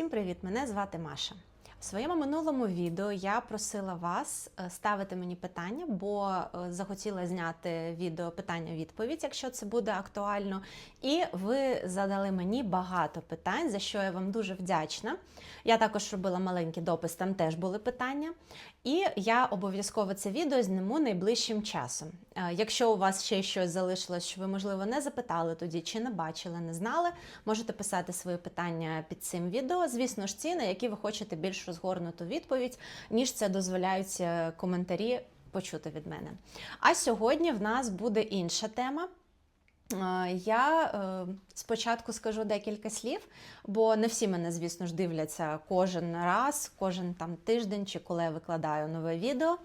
Всім привіт! Мене звати Маша. В своєму минулому відео я просила вас е, ставити мені питання, бо е, захотіла зняти відео питання-відповідь, якщо це буде актуально. І ви задали мені багато питань, за що я вам дуже вдячна. Я також робила маленький допис, там теж були питання. І я обов'язково це відео зніму найближчим часом. Е, Якщо у вас ще щось залишилось, що ви, можливо, не запитали тоді, чи не бачили, не знали, можете писати свої питання під цим відео. Звісно ж, ці, на які ви хочете більш розгорнуту відповідь, ніж це дозволяють коментарі почути від мене. А сьогодні в нас буде інша тема. Е, Я е, спочатку скажу декілька слів, бо не всі мене, звісно ж, дивляться кожен раз, кожен там тиждень чи коли я викладаю нове відео. Е,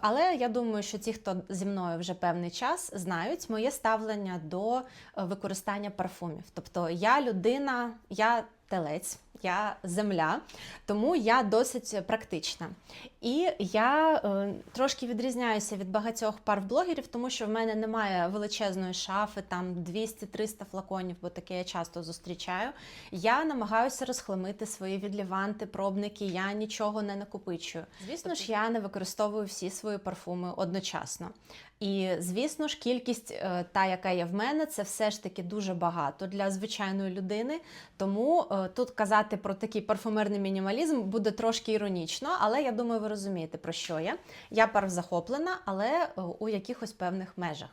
Але я думаю, що ті, хто зі мною вже певний час, знають моє ставлення до використання парфумів. Тобто я людина, я телець, я земля, тому я досить практична. І я е, трошки відрізняюся від багатьох парфблогерів, тому що в мене немає величезної шафи, там 200-300 флаконів, бо таке я часто зустрічаю. Я намагаюся розхламити свої відліванти, пробники, я нічого не накопичую. Звісно ж, я не використовую всі свої парфуми одночасно. І звісно ж, кількість, е, та, яка є в мене, це все ж таки дуже багато для звичайної людини. Тому е, тут казати про такий парфумерний мінімалізм буде трошки іронічно, але я думаю, ви розумієте, про що я. Я парвзахоплена, але е, у якихось певних межах.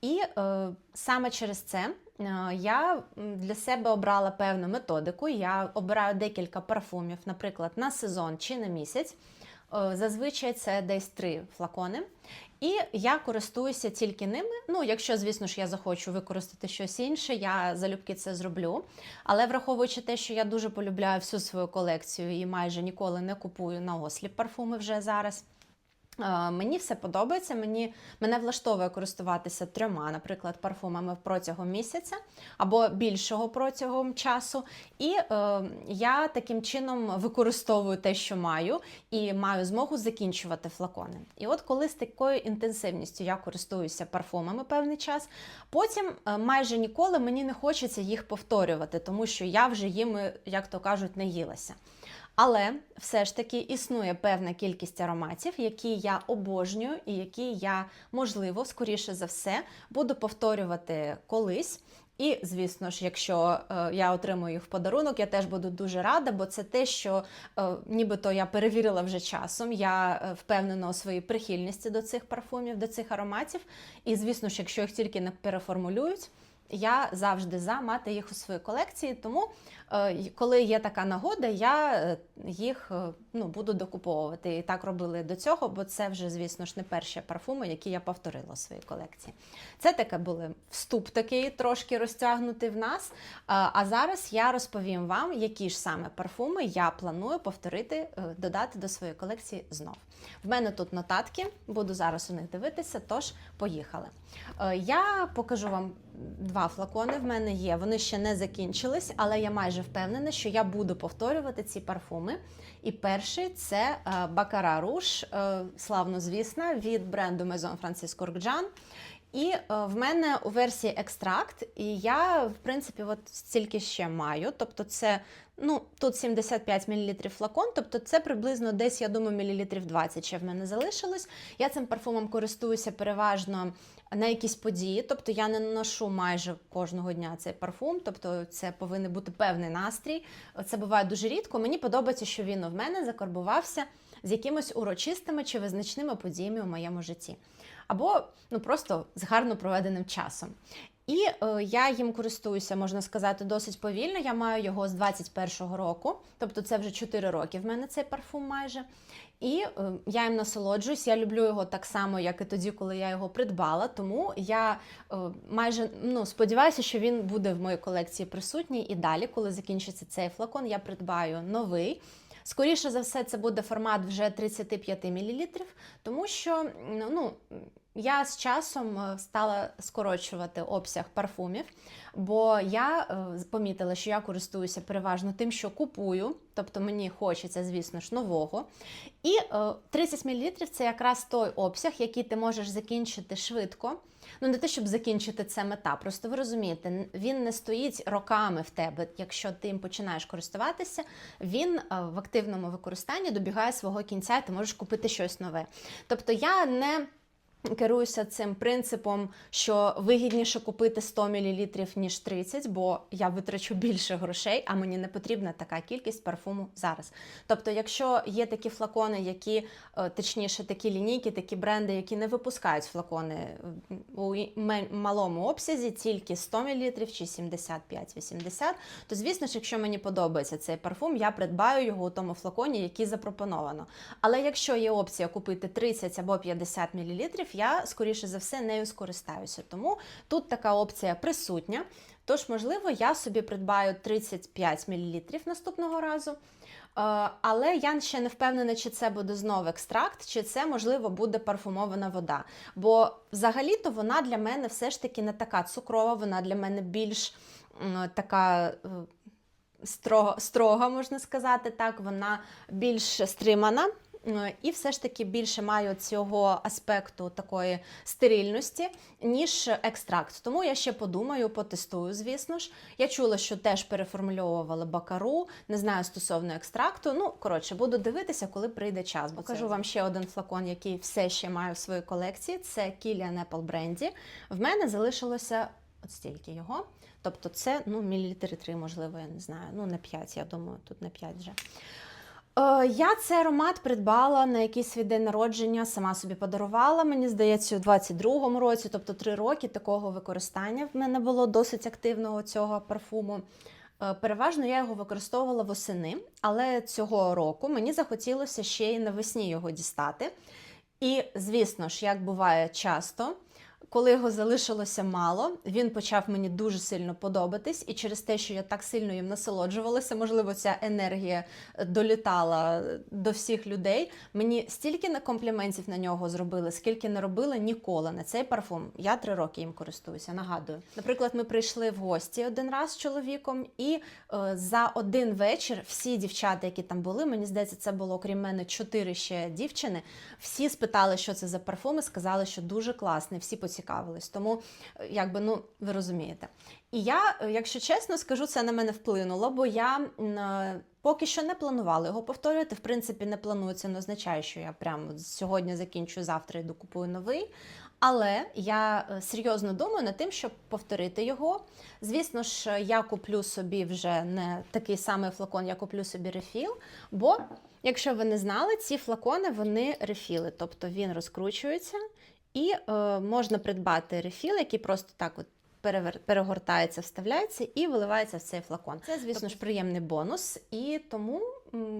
І е, саме через це е, я для себе обрала певну методику. Я обираю декілька парфумів, наприклад, на сезон чи на місяць. Е, Зазвичай це десь три флакони. І я користуюся тільки ними. Ну, якщо, звісно ж, я захочу використати щось інше, я залюбки це зроблю. Але враховуючи те, що я дуже полюбляю всю свою колекцію і майже ніколи не купую на осліп парфуми вже зараз. Е, Мені все подобається. Мені мене влаштовує користуватися трьома, наприклад, парфумами протягом місяця або більшого протягом часу. І е, я таким чином використовую те, що маю, і маю змогу закінчувати флакони. І от коли з такою інтенсивністю я користуюся парфумами певний час, потім е, майже ніколи мені не хочеться їх повторювати, тому що я вже їми, як то кажуть, наїлася. Але все ж таки існує певна кількість ароматів, які я обожнюю, і які я, можливо, скоріше за все, буду повторювати колись. І, звісно ж, якщо е, я отримую їх в подарунок, я теж буду дуже рада, бо це те, що е, нібито я перевірила вже часом. Я е, впевнена у своїй прихильності до цих парфумів, до цих ароматів. І, звісно ж, якщо їх тільки не переформулюють, я завжди за мати їх у своїй колекції. Тому, е, коли є така нагода, я е, їх е, ну, буду докуповувати. І так робили до цього, бо це вже, звісно ж, не перші парфуми, які я повторила у своїй колекції. Це таке були вступ такий трошки розтягнутий в нас. А зараз я розповім вам, які ж саме парфуми я планую повторити, додати до своєї колекції знов. В мене тут нотатки, буду зараз у них дивитися, тож поїхали. Я покажу вам два флакони. В мене є. Вони ще не закінчились, але я майже впевнена, що я буду повторювати ці парфуми. І перший це е, Бакара Руш, е, славно звісна, від бренду Maison Francisco Urgjan. І е, в мене у версії екстракт, і я, в принципі, от стільки ще маю. Тобто, це ну тут 75 мл флакон, тобто це приблизно десь, я думаю, мілілітрів 20 ще в мене залишилось. Я цим парфумом користуюся переважно на якісь події, тобто я не наношу майже кожного дня цей парфум, тобто це повинен бути певний настрій. Це буває дуже рідко. Мені подобається, що він в мене закарбувався з якимись урочистими чи визначними подіями у моєму житті. Або ну просто з гарно проведеним часом. І е, я їм користуюся, можна сказати, досить повільно. Я маю його з 21-го року, тобто це вже 4 роки в мене цей парфум майже. І е, я їм насолоджуюсь. Я люблю його так само, як і тоді, коли я його придбала. Тому я е, майже ну, сподіваюся, що він буде в моїй колекції присутній. І далі, коли закінчиться цей флакон, я придбаю новий. Скоріше за все, це буде формат вже 35 мл, тому що ну, я з часом е, стала скорочувати обсяг парфумів, бо я е, помітила, що я користуюся переважно тим, що купую, тобто мені хочеться, звісно ж, нового. І е, 30 мл це якраз той обсяг, який ти можеш закінчити швидко. Ну, не те, щоб закінчити це мета. Просто ви розумієте, він не стоїть роками в тебе. Якщо ти їм починаєш користуватися, він е, в активному використанні добігає свого кінця, і ти можеш купити щось нове. Тобто я не керуюся цим принципом, що вигідніше купити 100 мл, ніж 30, бо я витрачу більше грошей, а мені не потрібна така кількість парфуму зараз. Тобто, якщо є такі флакони, які е, точніше такі лінійки, такі бренди, які не випускають флакони е, у малому обсязі, тільки 100 мл чи 75-80, то звісно ж, якщо мені подобається цей парфум, я придбаю його у тому флаконі, який запропоновано. Але якщо є опція купити 30 або 50 мл, я скоріше за все нею скористаюся. Тому тут така опція присутня. Тож, можливо, я собі придбаю 35 мл наступного разу. Е, Але я ще не впевнена, чи це буде знов екстракт, чи це можливо буде парфумована вода. Бо взагалі-то вона для мене все ж таки не така цукрова, вона для мене більш така. е, Строга, строга, можна сказати так, вона більш стримана. Е, І все ж таки більше маю цього аспекту такої стерильності, ніж екстракт. Тому я ще подумаю, потестую, звісно ж. Я чула, що теж переформульовували бакару, не знаю стосовно екстракту. Ну, коротше, буду дивитися, коли прийде час. Покажу вам ще один флакон, який все ще маю в своїй колекції. Це Kilian Apple Brandy. В мене залишилося от стільки його. Тобто це ну, мілілітри 3, можливо, я не знаю. Ну, не 5, я думаю, тут не 5 вже. Е, Я цей аромат придбала на якийсь свій день народження, сама собі подарувала. Мені здається, у 22-му році, тобто 3 роки такого використання в мене було досить активного цього парфуму. Е, Переважно я його використовувала восени, але цього року мені захотілося ще й навесні його дістати. І, звісно ж, як буває часто, коли його залишилося мало, він почав мені дуже сильно подобатись, і через те, що я так сильно їм насолоджувалася, можливо, ця енергія долітала до всіх людей. Мені стільки на компліментів на нього зробили, скільки не робили ніколи на цей парфум. Я три роки їм користуюся. Нагадую. Наприклад, ми прийшли в гості один раз з чоловіком, і е, за один вечір всі дівчата, які там були, мені здається, це було крім мене чотири ще дівчини. Всі спитали, що це за парфум, і сказали, що дуже класний. Всі поцікавились. Тому, е, якби, ну, ви розумієте. І я, е, якщо чесно скажу, це на мене вплинуло, бо я е, поки що не планувала його повторювати. В принципі, не планую. Це не означає, що я прямо сьогодні закінчую, завтра йду купую новий. Але я серйозно думаю над тим, щоб повторити його. Звісно ж, я куплю собі вже не такий самий флакон, я куплю собі рефіл, бо. Якщо ви не знали, ці флакони вони рефіли, тобто він розкручується і е, можна придбати рефіл, який просто так от перевер- перегортається, вставляється і виливається в цей флакон. Це, звісно ж, приємний бонус. І тому,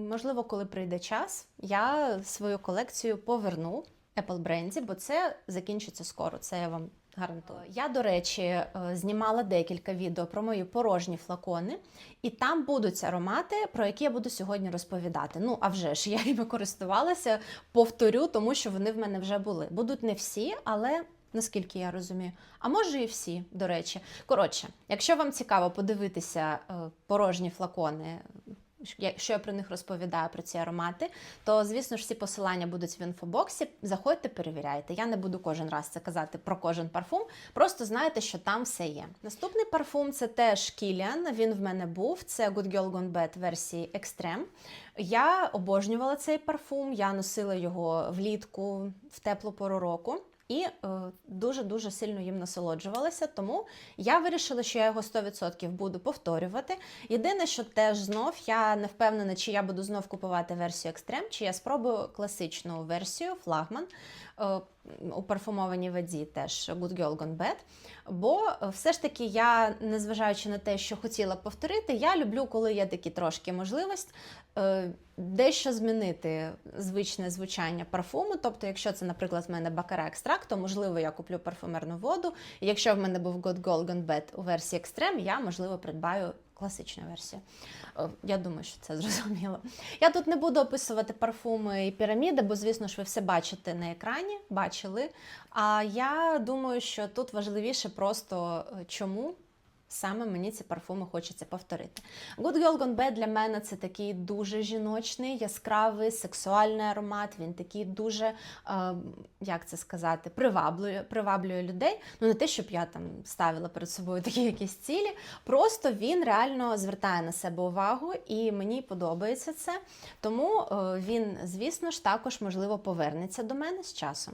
можливо, коли прийде час, я свою колекцію поверну Apple Brands, бо це закінчиться скоро. Це я вам гарантую. Я, до речі, е, знімала декілька відео про мої порожні флакони, і там будуть аромати, про які я буду сьогодні розповідати. Ну, а вже ж я ними користувалася, повторю, тому що вони в мене вже були. Будуть не всі, але. Наскільки я розумію, а може і всі, до речі. Коротше, якщо вам цікаво подивитися е, порожні флакони, що я про них розповідаю про ці аромати, то звісно ж всі посилання будуть в інфобоксі. Заходьте, перевіряйте. Я не буду кожен раз це казати про кожен парфум. Просто знайте, що там все є. Наступний парфум це теж Kilian, Він в мене був. Це Good Girl Gone Bad версії Extreme. Я обожнювала цей парфум. Я носила його влітку в теплу пору року. І дуже дуже сильно їм насолоджувалася, тому я вирішила, що я його 100% буду повторювати. Єдине, що теж знов я не впевнена, чи я буду знов купувати версію екстрем, чи я спробую класичну версію флагман е, у парфумованій воді, теж Good Girl Gone Bad. Бо е, все ж таки я, незважаючи на те, що хотіла повторити, я люблю, коли є такі трошки можливість е, дещо змінити звичне звучання парфуму. Тобто, якщо це, наприклад, в мене бакара екстракт, то можливо я куплю парфумерну воду. І якщо в мене був Good Girl Gone Bad у версії Extreme, я можливо придбаю класичну версію. Е, Я думаю, що це зрозуміло. Я тут не буду описувати парфуми і піраміди, бо, звісно ж, ви все бачите на екрані, бачили. А я думаю, що тут важливіше просто е, чому. Саме мені ці парфуми хочеться повторити. Good Girl Gone Bad для мене це такий дуже жіночний, яскравий, сексуальний аромат. Він такий дуже, е, як це сказати, приваблює, приваблює людей. Ну не те, щоб я там ставила перед собою такі якісь цілі. Просто він реально звертає на себе увагу, і мені подобається це. Тому е, він, звісно ж, також можливо повернеться до мене з часом.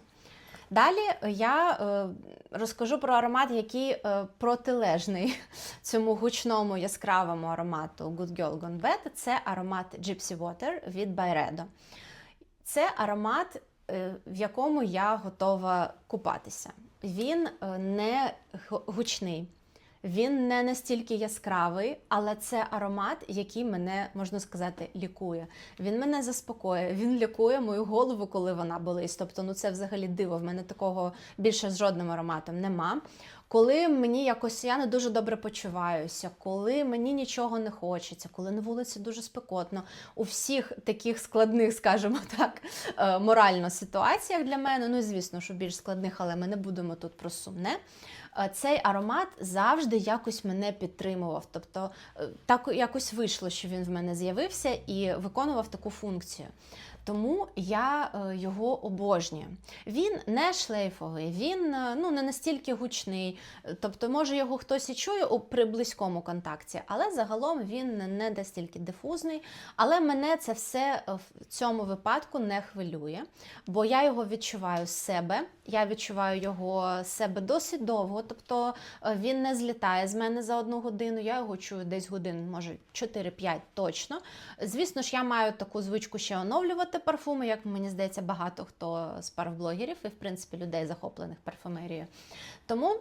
Далі я е, розкажу про аромат, який е, протилежний цьому гучному яскравому аромату Good Girl Gone Bad. Це аромат Gypsy Water від Byredo. Це аромат, е, в якому я готова купатися. Він е, не гучний. Він не настільки яскравий, але це аромат, який мене, можна сказати, лікує. Він мене заспокоює, він лікує мою голову, коли вона болить. Тобто, ну це взагалі диво. В мене такого більше з жодним ароматом нема. Коли мені якось я не дуже добре почуваюся, коли мені нічого не хочеться, коли на вулиці дуже спекотно, у всіх таких складних, скажімо так, е, морально ситуаціях для мене, ну звісно, що більш складних, але ми не будемо тут про сумне. Е, Цей аромат завжди якось мене підтримував. Тобто е, так якось вийшло, що він в мене з'явився і виконував таку функцію. Тому я е, його обожнюю. Він не шлейфовий, він е, ну, не настільки гучний. Тобто, може, його хтось і чує у близькому контакті, але загалом він не- настільки дифузний. Але мене це все е, в цьому випадку не хвилює, бо я його відчуваю з себе. Я відчуваю його з себе досить довго, тобто він не злітає з мене за одну годину. Я його чую десь годин, може 4-5 точно. Звісно ж, я маю таку звичку ще оновлювати парфуми, як мені здається, багато хто з парфблогерів і, в принципі, людей, захоплених парфумерією. Тому.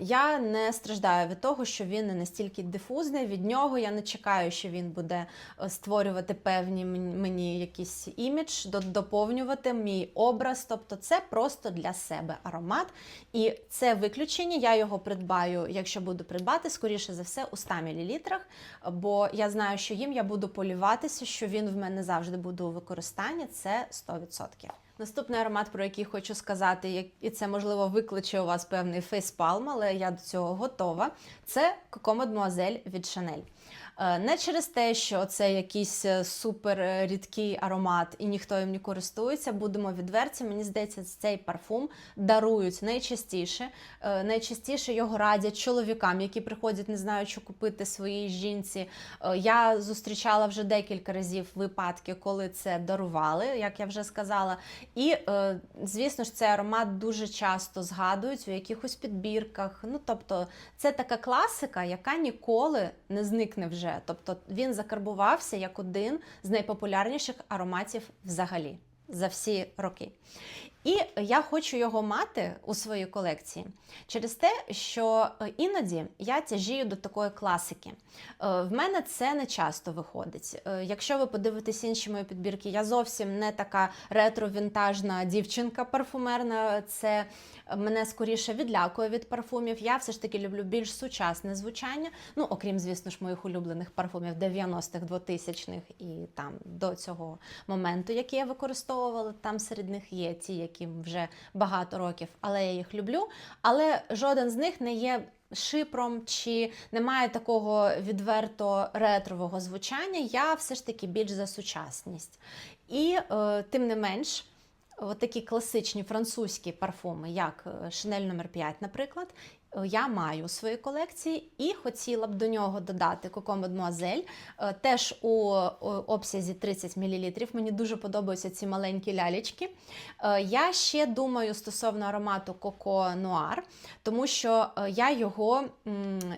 Я не страждаю від того, що він не настільки дифузний. Від нього я не чекаю, що він буде е, створювати певні мен- мені якийсь імідж, доповнювати мій образ. Тобто, це просто для себе аромат. І це виключення. Я його придбаю, якщо буду придбати, скоріше за все, у 100 мл, бо я знаю, що їм я буду полюватися, що він в мене завжди буде у використанні. Це 100%. Наступний аромат, про який хочу сказати, і це можливо викличе у вас певний фейспалм, але я до цього готова. Це Coco Mademoiselle від Chanel. Е, Не через те, що це якийсь е, супер е, рідкий аромат і ніхто їм не користується. Будемо відверті. Мені здається, цей парфум дарують найчастіше. Найчастіше його радять чоловікам, які приходять, не знають, що купити своїй жінці. Я зустрічала вже декілька разів випадки, коли це дарували, як я вже сказала. І, звісно ж, цей аромат дуже часто згадують у якихось підбірках. Ну, тобто, це така класика, яка ніколи не зникне вже. Тобто він закарбувався як один з найпопулярніших ароматів взагалі за всі роки. І я хочу його мати у своїй колекції через те, що е, іноді я тяжію до такої класики. Е, В мене це не часто виходить. Е, Якщо ви подивитесь інші мої підбірки, я зовсім не така ретро-вінтажна дівчинка парфумерна. Це мене скоріше відлякує від парфумів. Я все ж таки люблю більш сучасне звучання. Ну, окрім, звісно ж, моїх улюблених парфумів 90-х, 2000-х і там до цього моменту, які я використовувала. Там серед них є ті, яким вже багато років, але я їх люблю. Але жоден з них не є. Шипром чи немає такого відверто ретрового звучання, я все ж таки більш за сучасність. І е, тим не менш, от такі класичні французькі парфуми, як е, Chanel номер 5, наприклад, я маю у своїй колекції і хотіла б до нього додати Mademoiselle, е, теж у е, обсязі 30 мл. Мені дуже подобаються ці маленькі лялечки. Е, Я ще думаю стосовно аромату Coco Noir, тому що е, я його,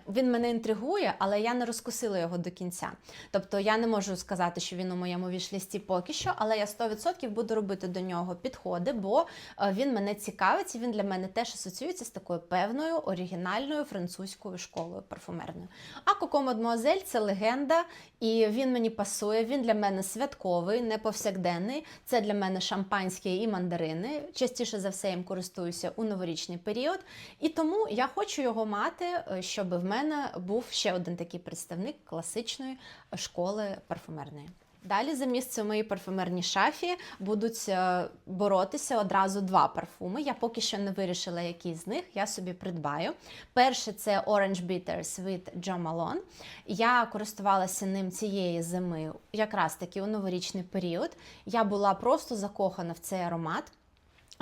він мене інтригує, але я не розкусила його до кінця. Тобто я не можу сказати, що він у моєму вішлісті поки що, але я 100% буду робити до нього підходи, бо е, він мене цікавить і він для мене теж асоціюється з такою певною оригінальною французькою школою парфумерною. А Коко Мадмуазель це легенда, і він мені пасує. Він для мене святковий, не повсякденний. Це для мене шампанське і мандарини. Частіше за все їм користуюся у новорічний період. І тому я хочу його мати, е, щоб в мене був ще один такий представник класичної школи парфумерної. Далі за місце в моїй парфумерній шафі будуть е, боротися одразу два парфуми. Я поки що не вирішила, який з них я собі придбаю. Перший це Orange Bitters від Jo Malone. Я користувалася ним цієї зими, якраз таки у новорічний період. Я була просто закохана в цей аромат.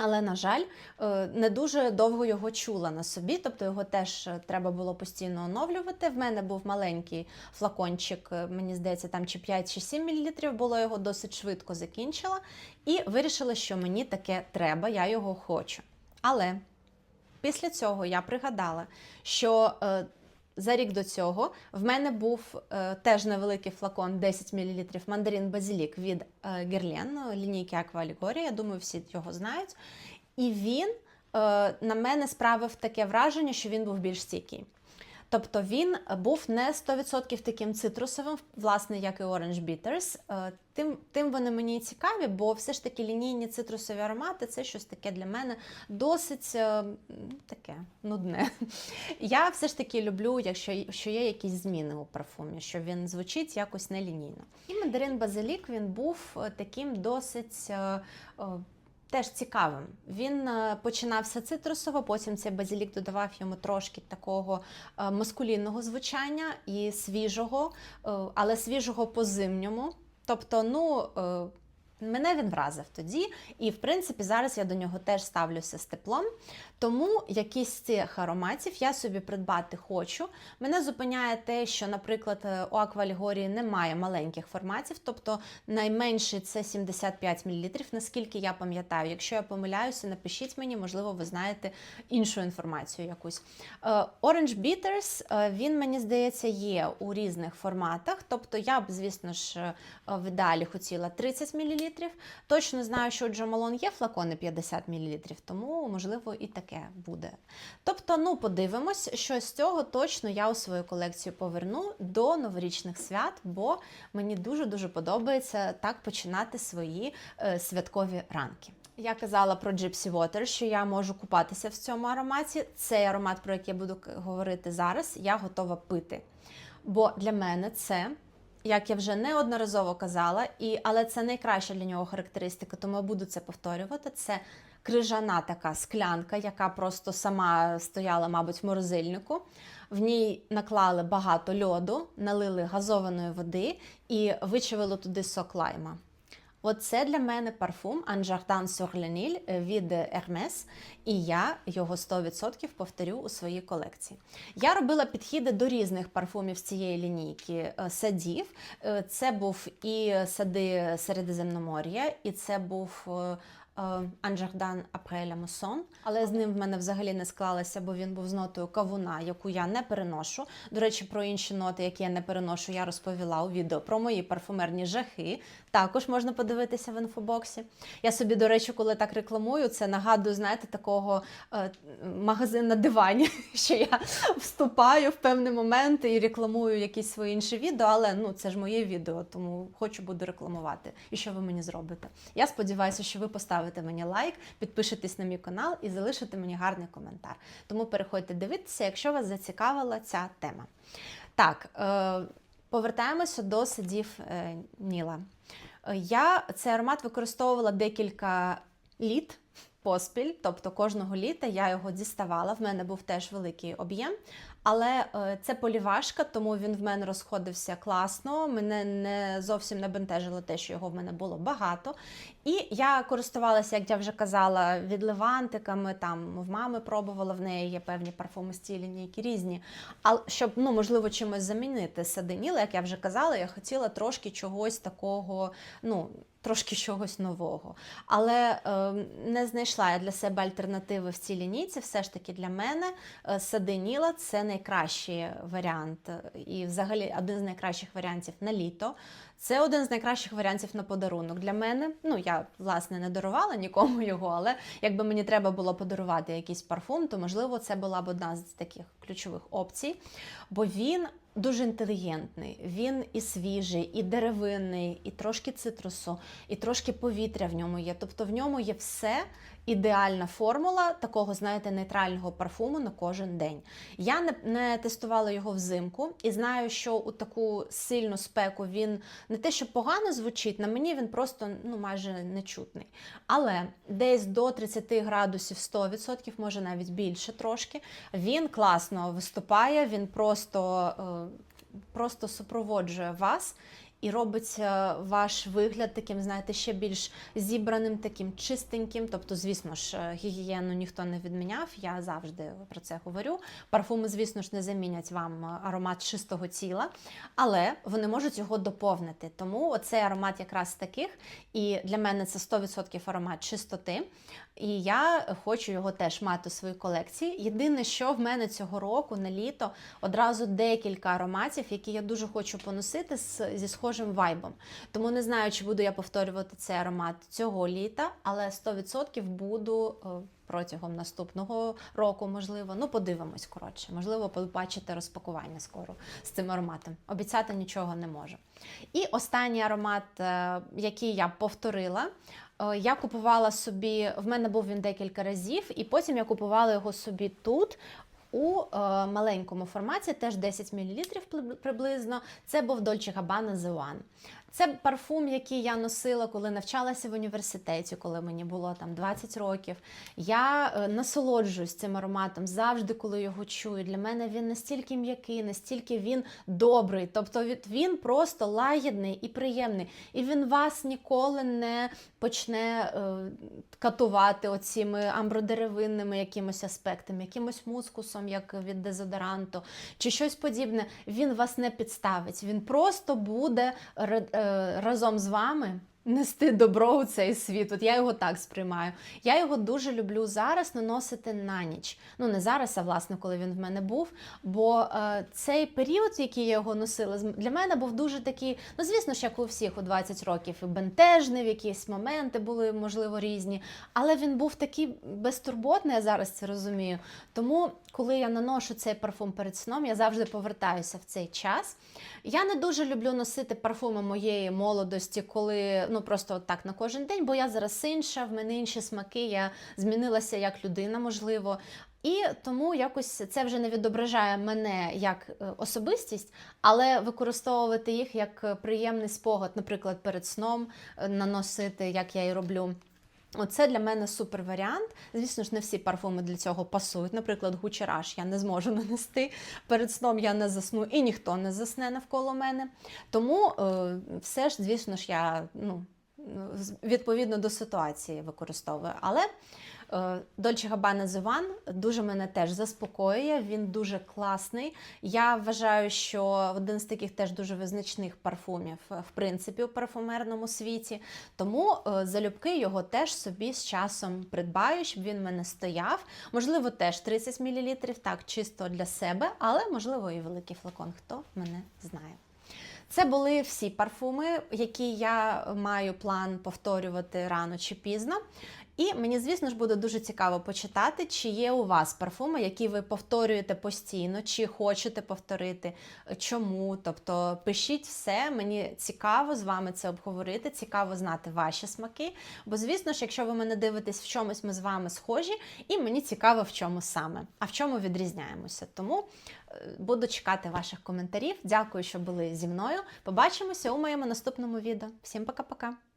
Але, на жаль, е, не дуже довго його чула на собі, тобто його теж е, треба було постійно оновлювати. В мене був маленький флакончик, е, мені здається, там чи 5 чи 7 мл було його досить швидко закінчила. І вирішила, що мені таке треба, я його хочу. Але після цього я пригадала, що за рік до цього в мене був е, теж невеликий флакон 10 мл мандарин базилік від е, Герлен, лінійки Аквалігорія, Я думаю, всі його знають. І він е, на мене справив таке враження, що він був більш стійкий. Тобто він був не 100% таким цитрусовим, власне, як і Orange Bitters. Е, тим тим вони мені цікаві, бо все ж таки лінійні цитрусові аромати це щось таке для мене досить е, таке нудне. Я все ж таки люблю, якщо що є якісь зміни у парфумі, що він звучить якось нелінійно. І мандарин Базилік він був е, таким досить теж цікавим. Він е, починався цитрусово, потім цей базілік додавав йому трошки такого е, маскулінного звучання і свіжого, е, але свіжого по зимньому. Тобто, ну. Мене він вразив тоді, і в принципі зараз я до нього теж ставлюся з теплом. Тому якісь цих ароматів я собі придбати хочу. Мене зупиняє те, що, наприклад, е, у аквалігорії немає маленьких форматів, тобто найменший це 75 мл, наскільки я пам'ятаю. Якщо я помиляюся, напишіть мені, можливо, ви знаєте іншу інформацію якусь. Е, Orange Bitters, е, він, мені здається, є у різних форматах. Тобто я б, звісно ж, в ідеалі хотіла 30 мл. Точно знаю, що у Джомалон є флакони 50 мл, тому, можливо, і таке буде. Тобто, ну, подивимось, що з цього точно я у свою колекцію поверну до новорічних свят, бо мені дуже-дуже подобається так починати свої е, святкові ранки. Я казала про Gypsy Water, що я можу купатися в цьому ароматі. Цей аромат, про який я буду говорити зараз, я готова пити. Бо для мене це. Як я вже неодноразово казала, і, але це найкраща для нього характеристика, тому я буду це повторювати. Це крижана така склянка, яка просто сама стояла, мабуть, в морозильнику. В ній наклали багато льоду, налили газованої води і вичавили туди сок лайма. Оце для мене парфум Anjardin sur від Hermes, і я його 100% повторю у своїй колекції. Я робила підхіди до різних парфумів з цієї лінійки е, садів. Е, це був і сади Середземномор'я, і це був е, Анжардан Апреля Мосон, але з ним в мене взагалі не склалося, бо він був з нотою кавуна, яку я не переношу. До речі, про інші ноти, які я не переношу, я розповіла у відео про мої парфумерні жахи. Також можна подивитися в інфобоксі. Я собі, до речі, коли так рекламую, це нагадую, знаєте, такого е, магазин на дивані, що я вступаю в певний момент і рекламую якісь свої інші відео, але ну це ж моє відео, тому хочу буду рекламувати. І що ви мені зробите? Я сподіваюся, що ви поставите поставите мені лайк, підпишитесь на мій канал і залишите мені гарний коментар. Тому переходьте дивитися, якщо вас зацікавила ця тема. Так, е, повертаємося до садів е, Ніла. Я цей аромат використовувала декілька літ. Поспіль, тобто кожного літа я його діставала. В мене був теж великий об'єм. Але е, це полівашка, тому він в мене розходився класно. Мене не зовсім не бентежило те, що його в мене було багато. І я користувалася, як я вже казала, відливантиками. Там в мами пробувала в неї є певні парфуми цієї лінійки різні. Але щоб ну можливо чимось замінити садиніла, як я вже казала, я хотіла трошки чогось такого, ну. Трошки чогось нового. Але е, не знайшла я для себе альтернативи в цій лінійці. Все ж таки для мене е, садиніла це найкращий варіант, і взагалі один з найкращих варіантів на літо. Це один з найкращих варіантів на подарунок для мене. Ну, я власне не дарувала нікому його, але якби мені треба було подарувати якийсь парфум, то можливо це була б одна з таких ключових опцій, бо він дуже інтелігентний. Він і свіжий, і деревинний, і трошки цитрусу, і трошки повітря в ньому є. Тобто в ньому є все. Ідеальна формула такого, знаєте, нейтрального парфуму на кожен день. Я не, не тестувала його взимку і знаю, що у таку сильну спеку він не те, що погано звучить, на мені він просто ну, майже нечутний. Але десь до 30 градусів 100%, може навіть більше трошки, він класно виступає, він просто, е, просто супроводжує вас. І робить ваш вигляд таким, знаєте, ще більш зібраним, таким чистеньким. Тобто, звісно ж, е, гігієну ніхто не відміняв. Я завжди про це говорю. Парфуми, звісно ж, не замінять вам е, аромат чистого тіла, але вони можуть його доповнити. Тому оцей аромат якраз таких. І для мене це 100% аромат чистоти. І я хочу його теж мати у своїй колекції. Єдине, що в мене цього року на літо одразу декілька ароматів, які я дуже хочу поносити зі схожим вайбом. Тому не знаю, чи буду я повторювати цей аромат цього літа, але 100% буду. е, Протягом наступного року, можливо, ну подивимось коротше. Можливо, побачите розпакування скоро з цим ароматом. Обіцяти нічого не можу. І останній аромат, е, який я повторила, е, я купувала собі, в мене був він декілька разів, і потім я купувала його собі тут. У е, маленькому форматі, теж 10 мл приблизно. Це був Dolce Gabbana The One. Це парфум, який я носила, коли навчалася в університеті, коли мені було там 20 років. Я е, насолоджуюсь цим ароматом завжди, коли його чую. Для мене він настільки м'який, настільки він добрий. Тобто він просто лагідний і приємний. І він вас ніколи не почне е, катувати оціми амбродеревинними якимось аспектами, якимось мускусом, як від дезодоранту, чи щось подібне. Він вас не підставить. Він просто буде разом з вами. Нести добро у цей світ. От я його так сприймаю. Я його дуже люблю зараз наносити на ніч. Ну не зараз, а власне, коли він в мене був. Бо е, цей період, який я його носила, для мене був дуже такий, ну звісно ж, як у всіх у 20 років, і бентежний, в якісь моменти були, можливо, різні. Але він був такий безтурботний, я зараз це розумію. Тому, коли я наношу цей парфум перед сном, я завжди повертаюся в цей час. Я не дуже люблю носити парфуми моєї молодості, коли ну просто от так на кожен день, бо я зараз інша, в мене інші смаки, я змінилася як людина, можливо. І тому якось це вже не відображає мене як е, особистість, але використовувати їх як е, приємний спогад, наприклад, перед сном е, наносити, як я і роблю. Оце для мене супер варіант. Звісно ж, не всі парфуми для цього пасують. Наприклад, Gucci Rush я не зможу нанести. Перед сном я не засну і ніхто не засне навколо мене. Тому е, все ж, звісно ж, я ну, відповідно до ситуації використовую. Але Dolce Gabbana The One дуже мене теж заспокоює. Він дуже класний. Я вважаю, що один з таких теж дуже визначних парфумів, е, в принципі, у парфумерному світі. Тому е, залюбки його теж собі з часом придбаю, щоб він в мене стояв. Можливо, теж 30 мл, так, чисто для себе, але можливо і великий флакон, хто мене знає. Це були всі парфуми, які я маю план повторювати рано чи пізно. І мені, звісно ж, буде дуже цікаво почитати, чи є у вас парфуми, які ви повторюєте постійно, чи хочете повторити, чому. Тобто пишіть все, мені цікаво з вами це обговорити, цікаво знати ваші смаки. Бо, звісно ж, якщо ви мене дивитесь в чомусь, ми з вами схожі, і мені цікаво, в чому саме, а в чому відрізняємося. Тому е, буду чекати ваших коментарів. Дякую, що були зі мною. Побачимося у моєму наступному відео. Всім пока-пока!